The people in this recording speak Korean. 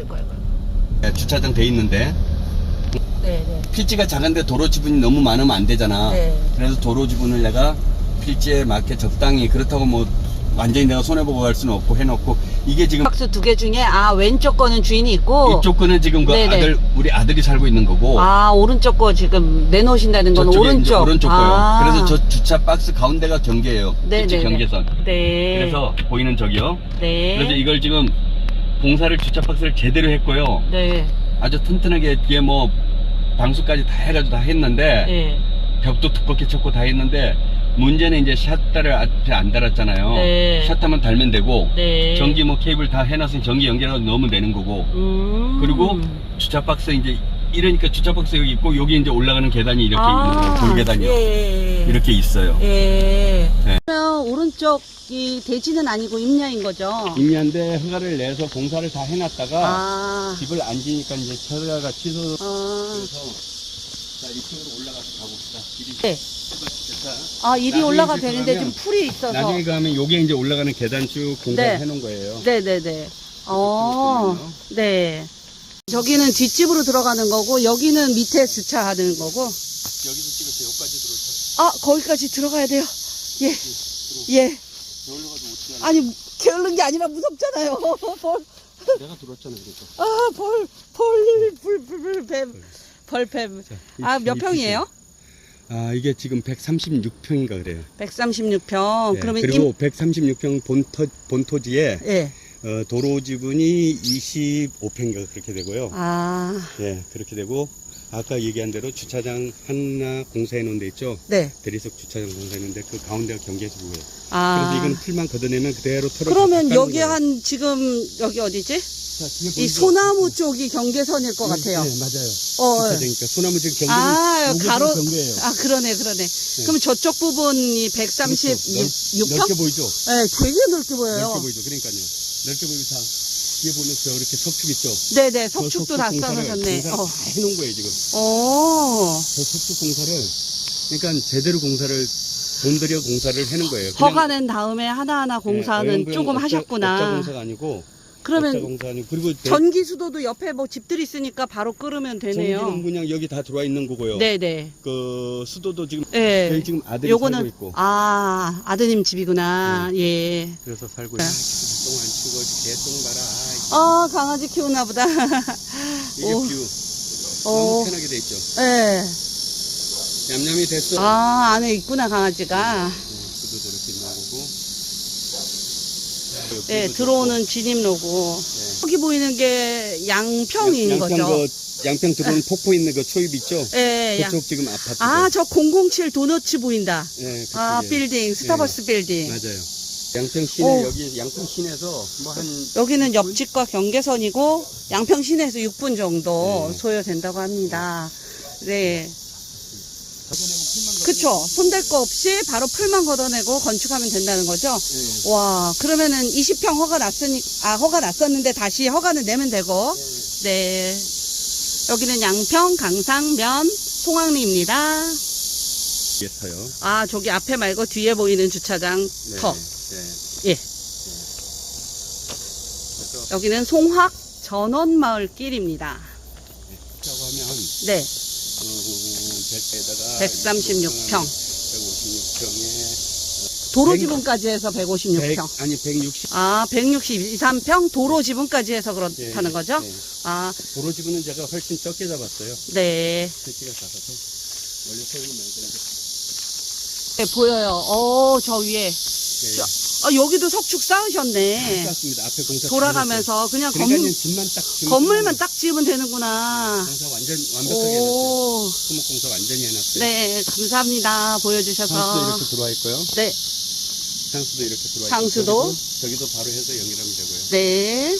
아이고, 아이고. 네, 주차장 돼 있는데 네, 네. 필지가 작은데 도로 지분이 너무 많으면 안 되잖아. 네. 그래서 도로 지분을 내가 필지에 맞게 적당히 그렇다고 뭐 완전히 내가 손해 보고 갈 수는 없고 해놓고 이게 지금 박스 두 개 중에 아 왼쪽 거는 주인이 있고 이쪽 거는 지금 그 네네. 아들 우리 아들이 살고 있는 거고 아 오른쪽 거 지금 내놓으신다는 건 저쪽에 오른쪽 오른쪽 거요. 아. 그래서 저 주차 박스 가운데가 경계예요. 네네네. 필지 경계선. 네. 그래서 보이는 저기요. 네. 그래서 이걸 지금 공사를 주차 박스를 제대로 했고요. 네. 아주 튼튼하게 뒤에 뭐 방수까지 다 해가지고 다 했는데 네. 벽도 두껍게 쳤고 다 했는데 문제는 이제 샷다를 앞에 안 달았잖아요. 네. 샷하면 달면 되고 네. 전기 뭐 케이블 다 해놨으니 전기 연결해서 넣으면 되는 거고 음. 그리고 주차 박스 이제 이러니까 주차 박스 여기 있고 여기 이제 올라가는 계단이 이렇게 아, 있는 거예요. 돌계단이요. 예. 이렇게 있어요. 예. 네. 그러면 오른쪽이 대지는 아니고 임야인 거죠? 임야인데 허가를 내서 공사를 다 해놨다가 아. 집을 안 지니까 이제 철가가 취소 어. 그래서 자 이쪽으로 올라가서 가봅시다. 길이 네. 자, 아, 일이 나중에 올라가 이제 되는데 지금 풀이 있어서. 나중에 가면 요게 이제 올라가는 계단 쭉 공사를 네. 해놓은 거예요. 네네네. 어, 보이네요. 네. 저기는 뒷집으로 들어가는 거고, 여기는 밑에 주차하는 거고. 여기서 찍었어요. 여기까지 들어서 아, 거기까지 들어가야 돼요. 예. 예. 가지고 어떻게 하나? 아니, 게으른 게 아니라 무섭잖아요. 벌, 내가 들었잖아 그래서. 아, 벌, 벌, 불, 불, 불, 뱀. 벌뱀. 아, 몇 평이에요? 아 이게 지금 136평인가 그래요. 136평. 네, 어, 그러면 그리고 임, 136평 본토, 본토지에 예. 어, 도로 지분이 25평인가 그렇게 되고요. 아, 예, 그렇게 되고 아까 얘기한 대로 주차장 하나 공사해 놓은 데 있죠. 네. 대리석 주차장 공사해 놓은데 그 가운데가 경계수구예요. 아. 그래서 이건 풀만 걷어내면 그대로 털어 그러면 여기 한, 지금, 여기 어디지? 이 소나무 쪽이 경계선일 것 같아요. 네, 맞아요. 어, 주차장이니까 소나무 지금 경계는 아, 가로, 경계예요. 아, 그러네, 그러네. 그럼 저쪽 부분이 136평? 그렇죠. 넓, 게 보이죠? 네, 되게 넓게 보여요. 넓게 보이죠? 그러니까요. 다 뒤에 보면 저 이렇게 석축 있죠? 네네, 저 석축도 다 쌓으셨네. 공사를 어. 다 해놓은 거예요, 지금. 오, 저 석축 공사를, 그러니까 제대로 공사를, 돈 들여 공사를 해놓은 거예요. 그냥- 허가 낸 다음에 하나하나 공사는 네, 조금 하셨구나. 업자 공사가 아니고, 그러면 공사 아니고, 그리고 대- 전기 수도도 옆에 뭐 집들이 있으니까 바로 되네요. 전기는 그냥 여기 다 들어와 있는 거고요. 네네. 그 수도도 지금 네. 저희 지금 아들이 살고 요거는, 있고, 아, 아드님 집이구나. 예. 그래서 살고 네. 있고, 똥안 치고 개똥 봐라. 아이, 어, 강아지 키우나 보다. 이게 오. 뷰. 오. 너무 편하게 돼 있죠. 예. 얌얌이 됐어. 아, 안에 있구나, 강아지가. 네, 수도 저렇게 거고. 네, 들어오는 진입로고. 네. 여기 보이는 게 양평인 양평 거죠? 그 양평 들어오는 폭포 있는 그 초입 있죠? 예, 양. 그쪽 지금 아파트. 아, 저 007 도너츠 보인다. 네, 아. 빌딩, 스타벅스 빌딩. 맞아요. 양평 시내 오. 여기 양평 시내에서 뭐 한 여기는 옆집과 경계선이고, 양평 시내에서 6분 정도 네. 소요된다고 합니다. 네. 그쵸. 손댈 거 없이 바로 풀만 걷어내고 건축하면 된다는 거죠? 네. 와, 그러면은 20평 허가 났으니, 아, 허가 났었는데 다시 허가는 내면 되고, 네. 여기는 양평, 강상면, 송악리입니다. 위에서요. 아, 저기 앞에 말고 뒤에 보이는 주차장 네. 터. 네. 예. 그래서 여기는 송학 전원마을 길입니다. 라고 하면 네. 음, 100에다가 136평. 156평에 도로 백- 지분까지 해서 156평. 아니 160. 아, 163평 도로 지분까지 해서 그렇다는 네, 거죠? 네. 아, 도로 지분은 제가 훨씬 적게 잡았어요. 네. 크기가 작아서 원래 만드는 네, 보여요. 어, 저 위에. 게 저- 아, 여기도 석축 쌓으셨네. 습니다 앞에 공사 돌아가면서 그냥 건물, 집만 딱 지으면 건물만 딱 지으면 되는구나. 공사 완전 완벽하게 해놨어요. 오, 공사 완전히 해놨어요. 네, 감사합니다. 상수도 보여주셔서. 이렇게 들어와 있고요. 네, 상수도 이렇게 들어와 있고 상수도. 저기도, 저기도 바로 해서 연결하면 되고요. 네.